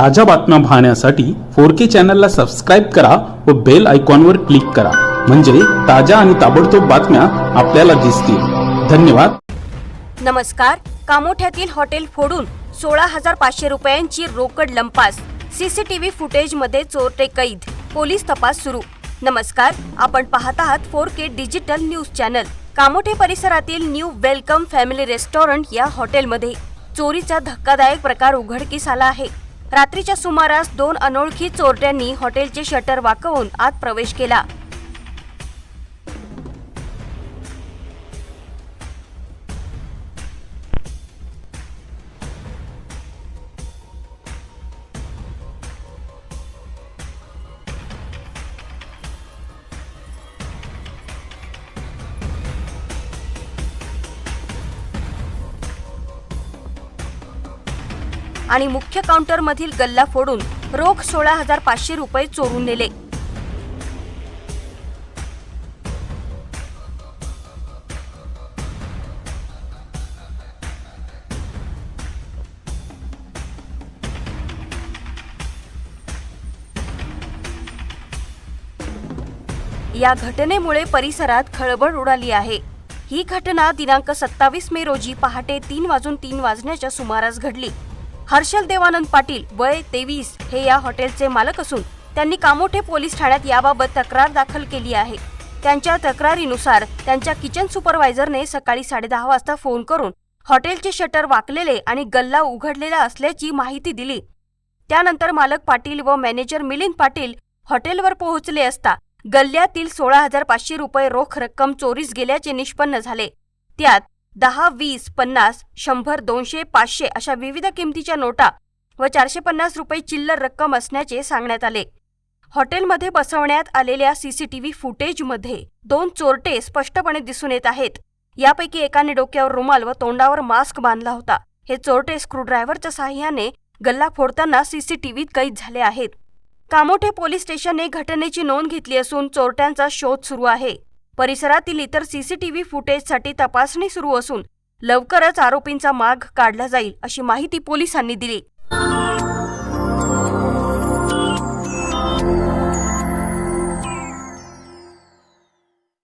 ताज्या बातम्या पाहण्यासाठी फोर के चॅनलला सबस्क्राईब करा व बेल आयकॉनवर क्लिक करा. म्हणजे ताज्या आणि ताबडतोब बातम्या आपल्याला दिसतील. धन्यवाद. नमस्कार. कामोठ्यातील हॉटेल फोडून सोळा हजार पाचशे रुपयांची रोकड लंपास. सीसीटीव्ही फुटेजमध्ये चोरटे कैद. पोलीस तपास सुरू. नमस्कार. आपण पाहत आहात four K digital news channel. Kamothe परिसरातील न्यू वेलकम फॅमिली रेस्टॉरंट या हॉटेलमध्ये चोरीचा धक्कादायक प्रकार उघडकीस आला आहे. रात्रीच्या सुमारास दोन अनोळखी चोरट्यांनी हॉटेलचे शटर वाकवून आत प्रवेश केला. आणि मुख्य काउंटरमधील गल्ला फोडून रोख सोळा हजार पाचशे रुपये चोरून नेले. या घटनेमुळे परिसरात खळबळ उडाली आहे. ही घटना दिनांक सत्तावीस मे रोजी पहाटे तीन वाजून तीन वाजण्याच्या सुमारास घडली. हर्षल देवानंद पाटील वय तेवीस हे या हॉटेलचे मालक असून त्यांनी कामोठे पोलीस ठाण्यात याबाबत तक्रार दाखल केली आहे. त्यांच्या तक्रारीनुसार त्यांच्या किचन सुपरवायझरने सकाळी साडेदहा वाजता फोन करून हॉटेलचे शटर वाकलेले आणि गल्ला उघडलेला असल्याची माहिती दिली. त्यानंतर मालक पाटील व मॅनेजर मिलिंद पाटील हॉटेलवर पोहोचले असता गल्ल्यातील सोळा हजार पाचशे रुपये रोख रक्कम चोरीस गेल्याचे निष्पन्न झाले. त्यात दहा वीस पन्नास शंभर दोनशे पाचशे अशा विविध किमतीच्या नोटा व चारशे पन्नास रुपये चिल्लर रक्कम असण्याचे सांगण्यात आले. हॉटेलमध्ये बसवण्यात आलेल्या सीसीटीव्ही फुटेजमध्ये दोन चोरटे स्पष्टपणे दिसून येत आहेत. यापैकी एकाने डोक्यावर रुमाल व तोंडावर मास्क बांधला होता. हे चोरटे स्क्रूड्रायव्हरच्या साह्याने गल्ला फोडताना सीसीटीव्हीत कैद झाले आहेत. कामोठे पोलीस स्टेशनने घटनेची नोंद घेतली असून चोरट्यांचा शोध सुरू आहे. परिसरातील इतर सीसीटीव्ही फुटेजसाठी तपासणी सुरू असून लवकरच आरोपींचा माग काढला जाईल अशी माहिती पोलिसांनी दिली.